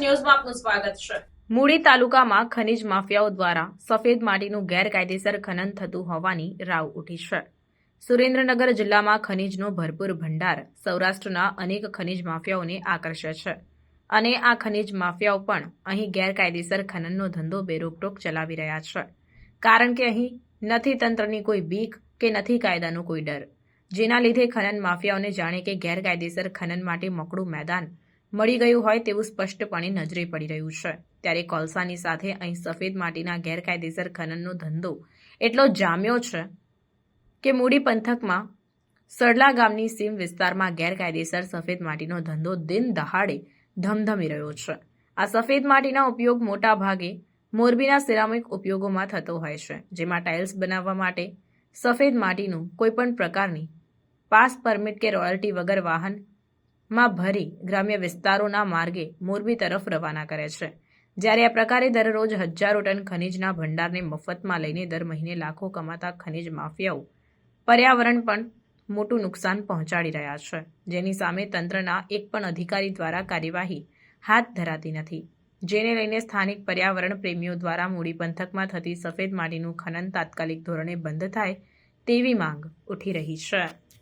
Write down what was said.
ન્યૂઝમાં આપનું સ્વાગત છે. મૂળી તાલુકામાં ખનિજ માફિયાઓ દ્વારા સફેદ માટીનું ગેરકાયદેસર ખનન થતું હોવાની રાવ ઉઠી છે. સુરેન્દ્રનગર જિલ્લામાં ખનિજનો ભરપૂર ભંડાર સૌરાષ્ટ્રના અનેક ખનિજ માફિયાઓને આકર્ષે છે. અને આ ખનીજ માફિયાઓ પણ અહીં ગેરકાયદેસર ખનનનો ધંધો બેરોકટોક ચલાવી રહ્યા છે. કારણ કે અહીં નથી તંત્રની કોઈ બીક કે નથી કાયદાનો કોઈ ડર. જેના લીધે ખનન માફિયાઓને જાણે કે ગેરકાયદેસર ખનન માટે મોકળું મેદાન મળી ગયું હોય તેવું સ્પષ્ટપણે નજરે પડી રહ્યું છે. ત્યારે કોલસાની સાથે અહીં સફેદ માટીના ગેરકાયદેસર ખનનનો ધંધો એટલો જામ્યો છે કે મૂડી પંથકમાં સરલા ગામની સીમ વિસ્તારમાં ગેરકાયદેસર સફેદ માટીનો ધંધો દિન દહાડે ધમધમી રહ્યો છે. આ સફેદ માટીના ઉપયોગ મોટા ભાગે મોરબીના સિરામિક ઉપયોગોમાં થતો હોય છે, જેમાં ટાઇલ્સ બનાવવા માટે સફેદ માટીનું કોઈપણ પ્રકારની પાસ પરમિટ કે રોયલ્ટી વગર વાહનમાં ભરી ગ્રામ્ય વિસ્તારોના માર્ગે મોરબી તરફ રવાના કરે છે. જ્યારે આ પ્રકારે દરરોજ હજારો ટન ખનીજના ભંડારને મફતમાં લઈને દર મહિને લાખો કમાતા ખનીજ માફિયાઓ પર્યાવરણ પણ મોટું નુકસાન પહોંચાડી રહ્યા છે. જેની સામે તંત્રના એક પણ અધિકારી દ્વારા કાર્યવાહી હાથ ધરાતી નથી. જેને લઈને સ્થાનિક પર્યાવરણ પ્રેમીઓ દ્વારા મૂડી પંથકમાં થતી સફેદ માટીનું ખનન તાત્કાલિક ધોરણે બંધ થાય તેવી માંગ ઉઠી રહી છે.